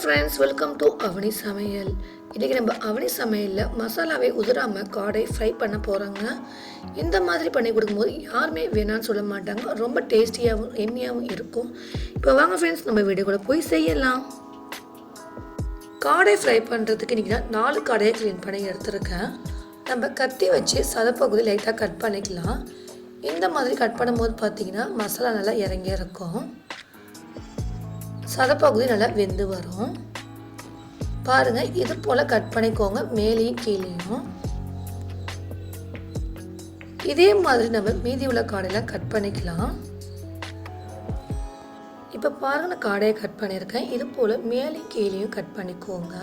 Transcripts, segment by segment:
Friends welcome to அவனி சமையல் இன்றைக்கி நம்ம அவனி சமையலில் மசாலாவை உதிராமல் காடை ஃப்ரை பண்ண போகிறாங்க இந்த மாதிரி பண்ணி கொடுக்கும்போது யாருமே வேணான்னு சொல்ல மாட்டாங்க. ரொம்ப டேஸ்டியாகவும் எம்மியாகவும் இருக்கும். இப்போ வாங்க ஃப்ரெண்ட்ஸ் நம்ம வீடியோக்குள்ள போய் செய்யலாம். காடை ஃப்ரை பண்ணுறதுக்கு இன்றைக்கி நான் நாலு காடையை க்ளீன் பண்ணி எடுத்துருக்கேன். நம்ம கத்தி வச்சு சதப்பகுதி லைட்டாக கட் பண்ணிக்கலாம். இந்த மாதிரி கட் பண்ணும்போது பார்த்தீங்கன்னா மசாலா நல்லா இறங்கி இருக்கும் சதப்பகுதி நல்லா வெந்து வரும். பாருங்கள் இது போல் கட் பண்ணிக்கோங்க மேலேயும் கீழேயும். இதே மாதிரி நம்ம மீதி உள்ள காடையெல்லாம் கட் பண்ணிக்கலாம். இப்போ பாருங்க நான் காடையை கட் பண்ணியிருக்கேன். இது போல் மேலேயும் கீழேயும் கட் பண்ணிக்கோங்க.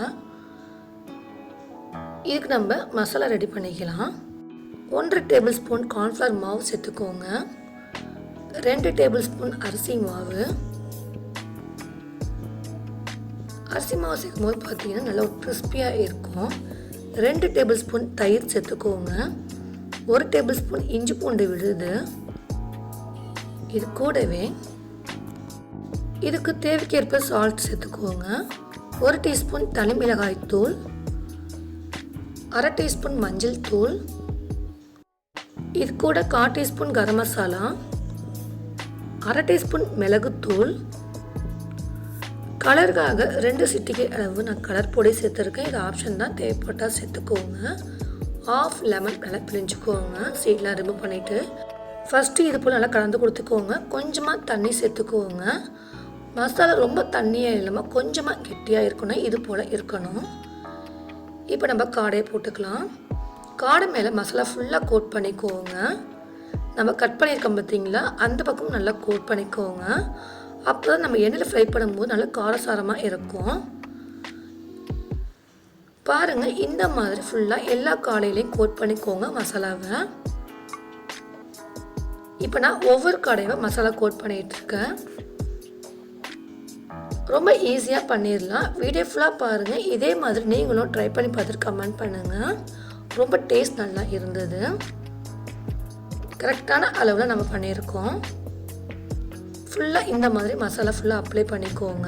இதுக்கு நம்ம மசாலா ரெடி பண்ணிக்கலாம். ஒன்றரை டேபிள் ஸ்பூன் கார்ன்ஃப்ளவர் மாவு சேர்த்துக்கோங்க. ரெண்டு டேபிள் ஸ்பூன் அரிசி மாவு. அரிசி மாவு சேர்க்கும் போது பார்த்தீங்கன்னா நல்லா கிறிஸ்பியாக இருக்கும். ரெண்டு டேபிள் ஸ்பூன் தயிர் சேர்த்துக்கோங்க. ஒரு டேபிள் ஸ்பூன் இஞ்சி பூண்டு விழுது. இது கூடவே இதுக்கு தேவைக்கேற்ப சால்ட் சேர்த்துக்கோங்க. ஒரு டீஸ்பூன் தனி மிளகாய் தூள். அரை டீஸ்பூன் மஞ்சள் தூள். இது கூட கால் டீஸ்பூன் கரம் மசாலா. அரை டீஸ்பூன் மிளகுத்தூள். கலருக்காக ரெண்டு சிட்டிகை அளவு நான் கலர் பொடி சேர்த்துருக்கேன். இது ஆப்ஷன் தான். தேவைப்பட்டால் சேர்த்துக்கோங்க. ஆஃப் லெமன் நல்லா பிழிஞ்சுக்கோங்க. சீட்லாம் ரிமூவ் பண்ணிவிட்டு ஃபஸ்ட்டு இது போல் நல்லா கலந்து கொடுத்துக்கோங்க. கொஞ்சமாக தண்ணி சேர்த்துக்கோங்க. மசாலா ரொம்ப தண்ணியாக இல்லாமல் கொஞ்சமாக கெட்டியாக இருக்கணும். இது போல் இருக்கணும். இப்போ நம்ம காடையை போட்டுக்கலாம். காடை மேலே மசாலா ஃபுல்லாக கோட் பண்ணிக்கோங்க. நம்ம கட் பண்ணியிருக்கோம் பார்த்தீங்களா அந்த பக்கம் நல்லா கோட் பண்ணிக்கோங்க. அப்போ தான் நம்ம எண்ணெயில் ஃப்ரை பண்ணும்போது நல்லா காரசாரமாக இருக்கும். பாருங்கள் இந்த மாதிரி ஃபுல்லாக எல்லா காடையிலையும் கோட் பண்ணிக்கோங்க மசாலாவை. இப்போ நான் ஒவ்வொரு காடையை மசாலா கோட் பண்ணிகிட்ருக்கேன் ரொம்ப ஈஸியாக பண்ணிடலாம். வீடியோ ஃபுல்லாக பாருங்கள் இதே மாதிரி நீங்களும் ட்ரை பண்ணி பார்த்துட்டு கமெண்ட் பண்ணுங்கள் ரொம்ப டேஸ்ட் நல்லா இருந்தது. கரெக்டான அளவில் நம்ம பண்ணியிருக்கோம். ஃபுல்லாக இந்த மாதிரி மசாலா ஃபுல்லாக அப்ளை பண்ணிக்கோங்க.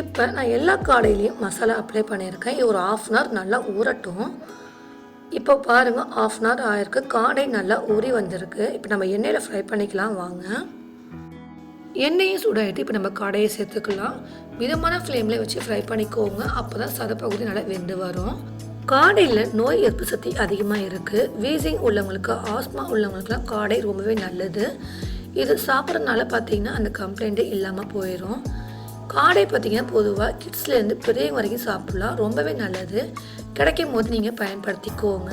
இப்போ நான் எல்லா காடையிலையும் மசாலா அப்ளை பண்ணியிருக்கேன். ஒரு ஆஃப் அன் ஹவர் நல்லா ஊறட்டும். இப்போ பாருங்கள் ஆஃப் அன் ஹவர் ஆயிருக்கு. காடை நல்லா ஊறி வந்திருக்கு. இப்போ நம்ம எண்ணெயில் ஃப்ரை பண்ணிக்கலாம் வாங்க. எண்ணெயும் சூடாகிட்டு இப்போ நம்ம காடையை சேர்த்துக்கலாம். மிதமான ஃப்ளேமில் வச்சு ஃப்ரை பண்ணிக்கோங்க. அப்போ தான் சதப்பகுதி நல்லா வெந்து வரும். காடையில் நோய் எதிர்ப்பு சக்தி அதிகமாக இருக்குது வீசிங் உள்ளவங்களுக்கு ஆஸ்மா உள்ளவங்களுக்குலாம் காடை ரொம்பவே நல்லது. இது சாப்பிட்றதுனால பார்த்தீங்கன்னா அந்த கம்ப்ளைண்ட்டே இல்லாமல் போயிடும் காடை பார்த்தீங்கன்னா பொதுவாக கிட்ஸ்லேருந்து பெரியவங்க வரைக்கும் சாப்பிட்லாம். ரொம்பவே நல்லது. கிடைக்கும் போது நீங்கள் பயன்படுத்திக்கோங்க.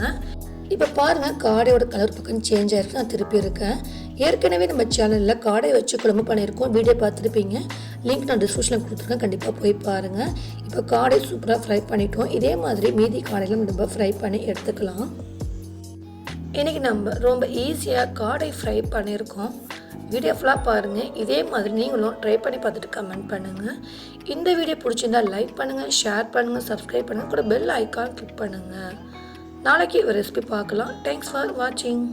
இப்போ பாருங்கள் காடையோட கலர் பக்கம் சேஞ்ச் ஆகிருக்கு நான் திருப்பி இருக்கேன். ஏற்கனவே நம்ம சேனலில் காடை வச்சு குழம்பு பண்ணியிருக்கோம். வீடியோ பார்த்துருப்பீங்க. லிங்க் நான் டிஸ்கிரிப்ஷனில் கொடுத்துருக்கேன். கண்டிப்பாக போய் பாருங்கள் இப்போ காடை சூப்பராக ஃப்ரை பண்ணிட்டோம். இதே மாதிரி மீதி காடையில் நம்ம ஃப்ரை பண்ணி எடுத்துக்கலாம். இன்றைக்கி நம்ம ரொம்ப ஈஸியாக காடை ஃப்ரை பண்ணியிருக்கோம். வீடியோ ஃபுல்லாக பாருங்கள் இதே மாதிரி நீங்களும் ட்ரை பண்ணி பார்த்துட்டு கமெண்ட் பண்ணுங்கள் இந்த வீடியோ பிடிச்சிருந்தா லைக் பண்ணுங்கள் ஷேர் பண்ணுங்கள் சப்ஸ்கிரைப் பண்ணுங்கள் கூட பெல் ஐக்கான் கிளிக் பண்ணுங்கள் நாளைக்கு ஒரு ரெசிபி பார்க்கலாம். தேங்க்ஸ் ஃபார் வாட்சிங்